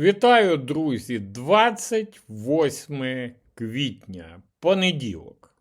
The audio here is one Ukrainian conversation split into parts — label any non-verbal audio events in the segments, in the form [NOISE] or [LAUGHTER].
Вітаю, друзі! 28 квітня, понеділок.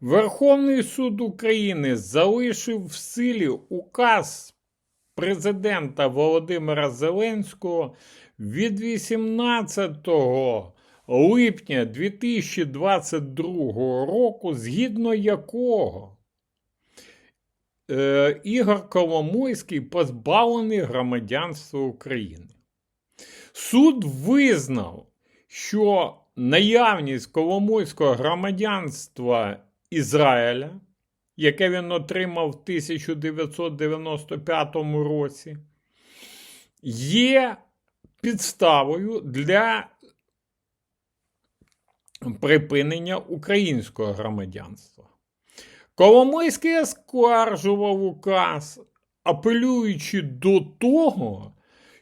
Верховний суд України залишив в силі указ президента Володимира Зеленського від 18 липня 2022 року, згідно якого е, Ігор Коломойський позбавлений громадянства України. Суд визнав, що наявність Коломойського громадянства Ізраїля, яке він отримав в 1995 році, є підставою для припинення українського громадянства. Коломойський оскаржував указ, апелюючи до того,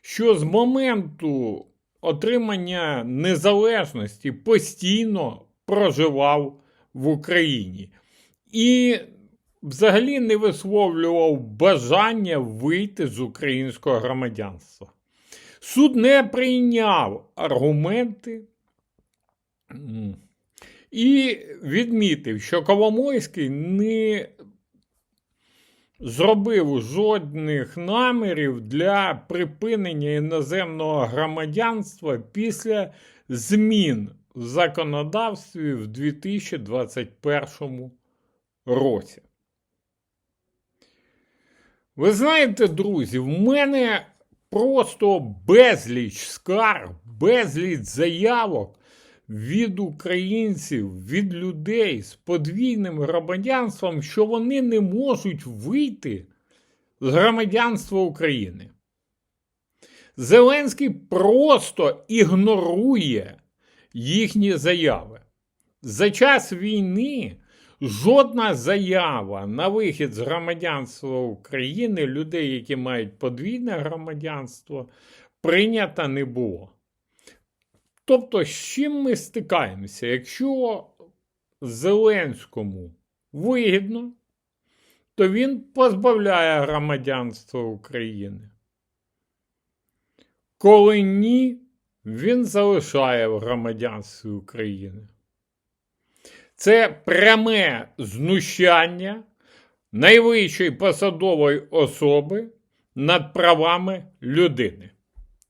що з моменту отримання незалежності постійно проживав в Україні і взагалі не висловлював бажання вийти з українського громадянства. Суд не прийняв аргументи і відмітив, що Коломойський не зробив жодних намірів для припинення іноземного громадянства після змін в законодавстві в 2021 році. Ви знаєте, друзі, в мене просто безліч скарг, безліч заявок від українців, від людей з подвійним громадянством, що вони не можуть вийти з громадянства України. Зеленський просто ігнорує їхні заяви. За час війни жодна заява на вихід з громадянства України людей, які мають подвійне громадянство, прийнята не було. Тобто, з чим ми стикаємося? Якщо Зеленському вигідно, то він позбавляє громадянства України. Коли ні, він залишає в громадянстві України. Це пряме знущання найвищої посадової особи над правами людини.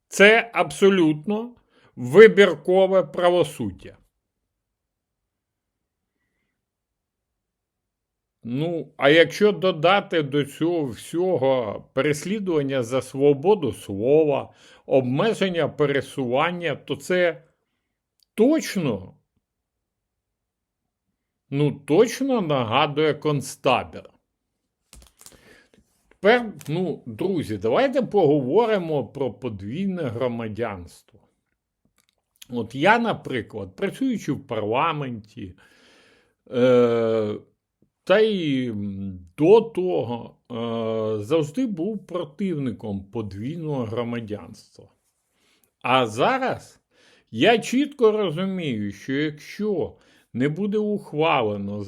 Це абсолютно вибіркове правосуддя. Ну, а якщо додати до цього всього переслідування за свободу слова, обмеження пересування, то це точно, ну, точно нагадує концтабір. Тепер, ну, друзі, давайте поговоримо про подвійне громадянство. От я, наприклад, працюючи в парламенті, е, та й до того е, завжди був противником подвійного громадянства. А зараз я чітко розумію, що якщо не буде ухвалено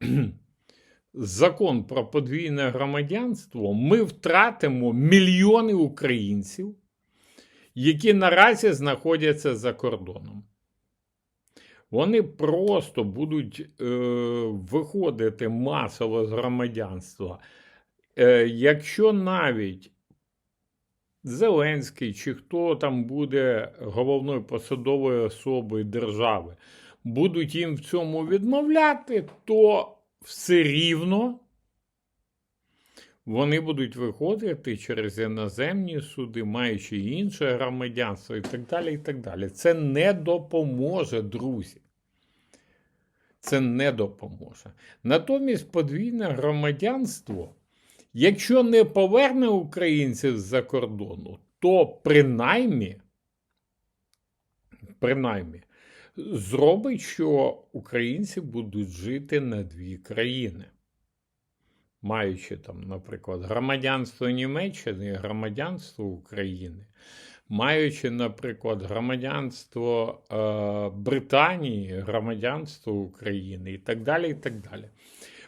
[CLEARS THROAT] закон про подвійне громадянство, ми втратимо мільйони українців, які наразі знаходяться за кордоном. Вони просто будуть е, виходити масово з громадянства. Е, якщо навіть Зеленський чи хто там буде головною посадовою особою держави, будуть їм в цьому відмовляти, то все рівно вони будуть виходити через іноземні суди, маючи інше громадянство і так далі. і так далі. Це не допоможе, друзі. Це не допоможе. Натомість подвійне громадянство, якщо не поверне українців з-за кордону, то принаймні, принаймні зробить, що українці будуть жити на дві країни маючи там, наприклад, громадянство Німеччини і громадянство України, маючи, наприклад, громадянство е, Британії, громадянство України і так далі. і так далі.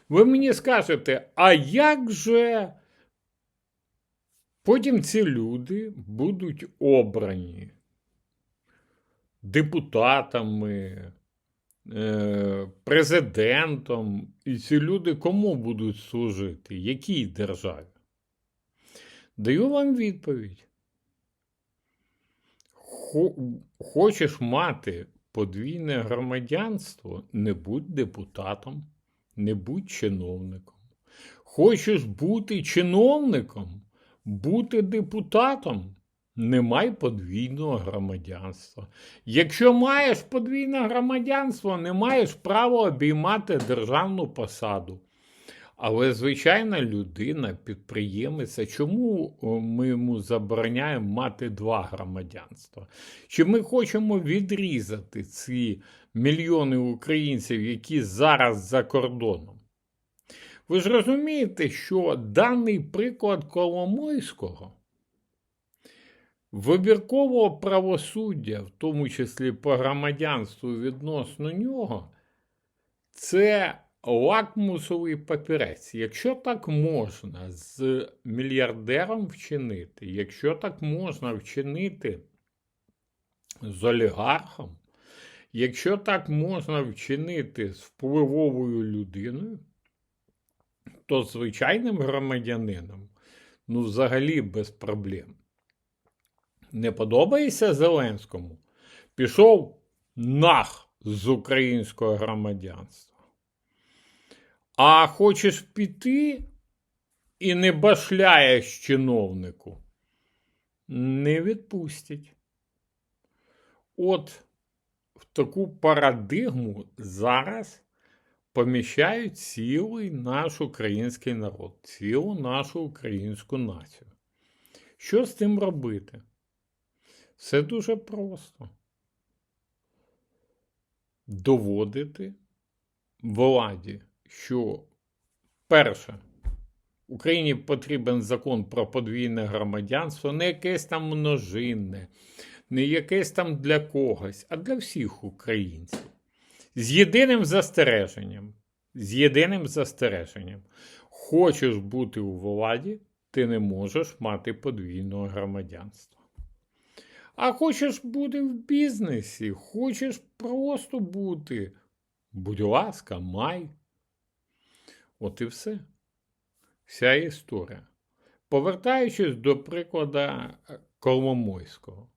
Ви мені скажете, а як же потім ці люди будуть обрані депутатами, президентом. І ці люди кому будуть служити? Якій державі? Даю вам відповідь. Хо- Хочеш мати подвійне громадянство, не будь депутатом, не будь чиновником. Хочеш бути чиновником, бути депутатом, не май подвійного громадянства. Якщо маєш подвійне громадянство, не маєш права обіймати державну посаду. Але звичайна людина, підприємець, чому ми йому забороняємо мати два громадянства? Чи ми хочемо відрізати ці мільйони українців, які зараз за кордоном? Ви ж розумієте, що даний приклад Коломойського вибіркового правосуддя, в тому числі по громадянству відносно нього, це лакмусовий папірець. Якщо так можна з мільярдером вчинити, якщо так можна вчинити з олігархом, якщо так можна вчинити з впливовою людиною, то звичайним громадянином, ну, взагалі без проблем. Не подобається Зеленському? Пішов нах з українського громадянства. А хочеш піти і не башляєш чиновнику, не відпустять. От в таку парадигму зараз поміщають цілий наш український народ, цілу нашу українську націю. Що з тим робити? Все дуже просто. Доводити владі, що перше, Україні потрібен закон про подвійне громадянство, не якесь там множинне, не якесь там для когось, а для всіх українців. З єдиним застереженням. З єдиним застереженням. Хочеш бути у владі, ти не можеш мати подвійного громадянства. А хочеш бути в бізнесі, хочеш просто бути, будь ласка, май. От і все. Вся історія. Повертаючись до прикладу Коломойського.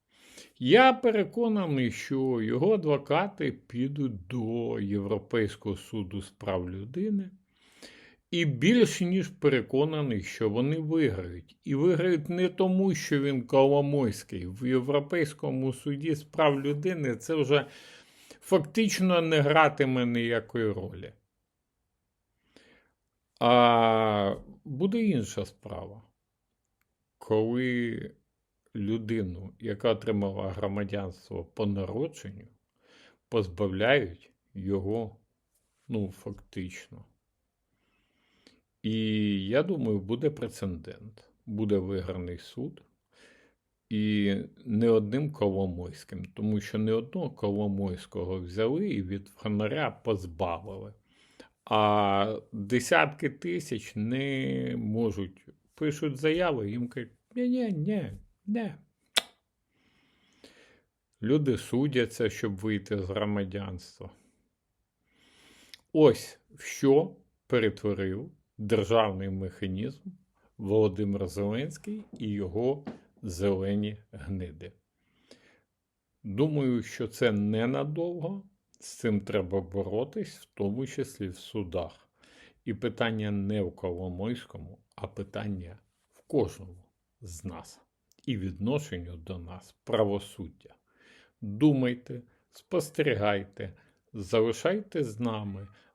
Я переконаний, що його адвокати підуть до Європейського суду з прав людини, і більш ніж переконаний, що вони виграють. І виграють не тому, що він Коломойський. В Європейському суді з прав людини це вже фактично не гратиме ніякої ролі. А буде інша справа. Коли людину, яка отримала громадянство по народженню, позбавляють його, ну, фактично. І я думаю, буде прецедент. Буде виграний суд. І не одним Коломойським, тому що не одного Коломойського взяли і від фонаря позбавили. А десятки тисяч не можуть пишуть заяви, їм кажуть, ні, ні, ні, не. Люди судяться, щоб вийти з громадянства. Ось що перетворив державний механізм Володимир Зеленський і його зелені гниди. Думаю, що це ненадовго. З цим треба боротись, в тому числі в судах. І питання не в Коломойському, а питання в кожному з нас і відношенню до нас правосуддя. Думайте, спостерігайте, залишайте з нами.